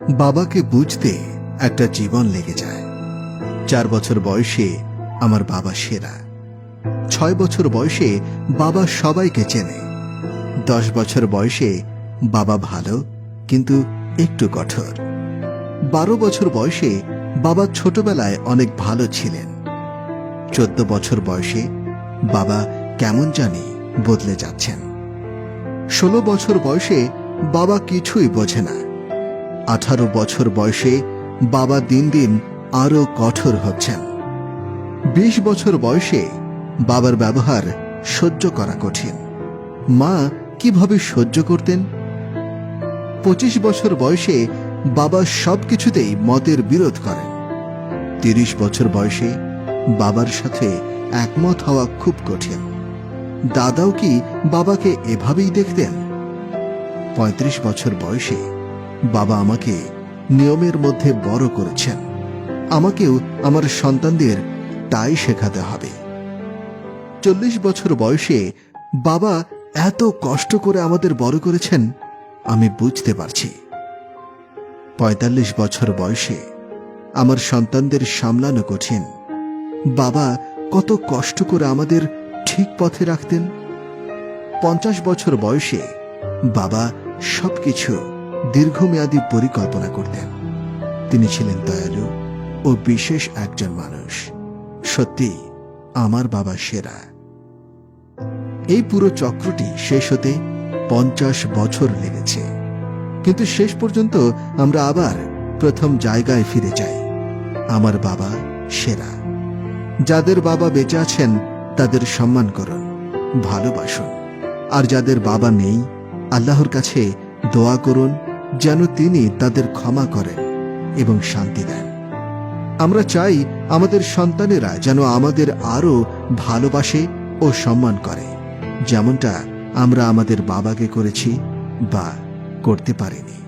বাবাকে বুঝতে একটা জীবন লেগে যায়। চার বছর বয়সে আমার বাবা সেরা। ছয় বছর বয়সে বাবা সবাইকে চেনে। দশ বছর বয়সে বাবা ভালো, কিন্তু একটু কঠোর। বারো বছর বয়সে বাবা ছোটবেলায় অনেক ভালো ছিলেন। চোদ্দ বছর বয়সে বাবা কেমন জানি বদলে যাচ্ছেন। ষোলো বছর বয়সে বাবা কিছুই বোঝে না। আঠারো বছর বয়সে বাবা দিন দিন আরও কঠোর হচ্ছেন। বিশ বছর বয়সে বাবার ব্যবহার সহ্য করা কঠিন। মা কীভাবে সহ্য করতেন? পঁচিশ বছর বয়সে বাবা সবকিছুতেই মতের বিরোধ করেন। তিরিশ বছর বয়সে বাবার সাথে একমত হওয়া খুব কঠিন। দাদাও কি বাবাকে এভাবেই দেখতেন? পঁয়ত্রিশ বছর বয়সে বাবা আমাকে নিয়মের মধ্যে বড় করেছেন। আমাকেও আমার সন্তানদের তাই শেখাতে হবে। চল্লিশ বছর বয়সে বাবা এত কষ্ট করে আমাদের বড় করেছেন, আমি বুঝতে পারছি। পঁয়তাল্লিশ বছর বয়সে আমার সন্তানদের সামলানো কঠিন। বাবা কত কষ্ট করে আমাদের ঠিক পথে রাখতেন। পঞ্চাশ বছর বয়সে বাবা সবকিছু দীর্ঘমেয়াদী পরিকল্পনা করতেন। তিনি ছিলেন দয়ালু ও বিশেষ একজন মানুষ। সত্যি, আমার বাবা সেরা। এই পুরো চক্রটি শেষ হতে পঞ্চাশ বছর লেগেছে। কিন্তু শেষ পর্যন্ত আমরা আবার প্রথম জায়গায় ফিরে যাই। আমার বাবা সেরা। যাদের বাবা বেঁচে আছেন, তাদের সম্মান করুন, ভালোবাসুন। আর যাদের বাবা নেই, আল্লাহর কাছে দোয়া করুন যেন তিনি তাদের ক্ষমা করেন এবং শান্তি দেন। আমরা চাই আমাদের সন্তানেরা যেন আমাদের আরও ভালোবাসে ও সম্মান করে, যেমনটা আমরা আমাদের বাবাকে করেছি বা করতে পারিনি।